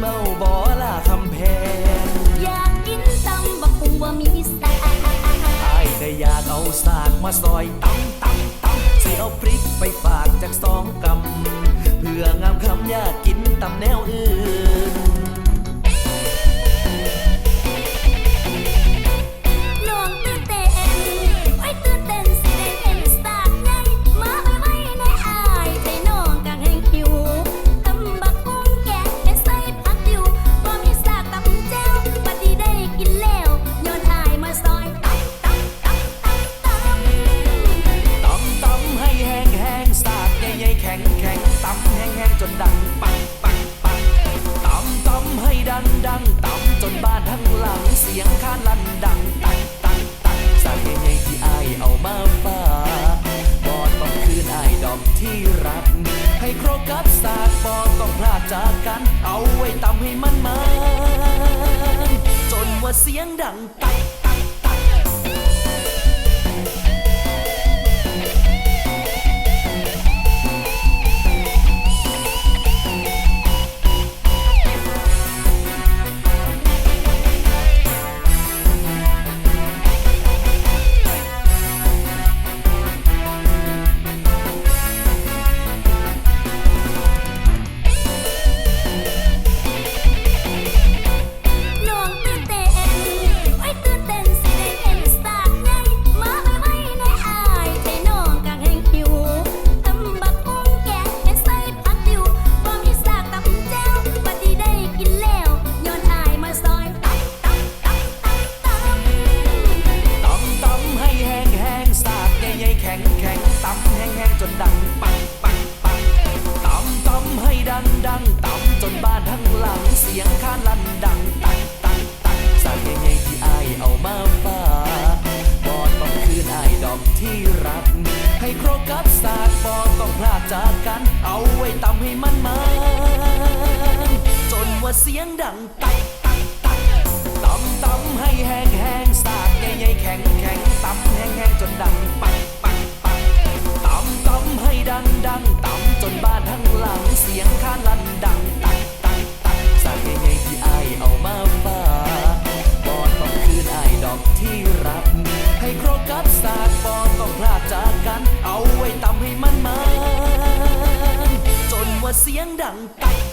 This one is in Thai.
เมาบ่ล่ะคำแพงอยากกินตำบักหุ่งว่ามีสไตล์ไอแต่อยากเอาสากมาซอยตำตำตำสีเอาพริกไปฝากจากสองกำเพื่องามคำอยากกินตำแนวำแห้งๆจนดังปังปังปังตำตำให้ดังดังตำจนบ้านทั้งหลังเสียงค้านลั่นดังตังตังตังใส่ใหญ่ที่อายเอามาฝากบอดต้องคืนอายดอกที่รัก ให้โครกับสากบอดต้องพลาดจากกัน เอาไว้ตำให้มันมันจนว่าเสียงดังตัง จากกันเอาไว้ตำให้มันมาจนว่าเสียงดังไต Tăng.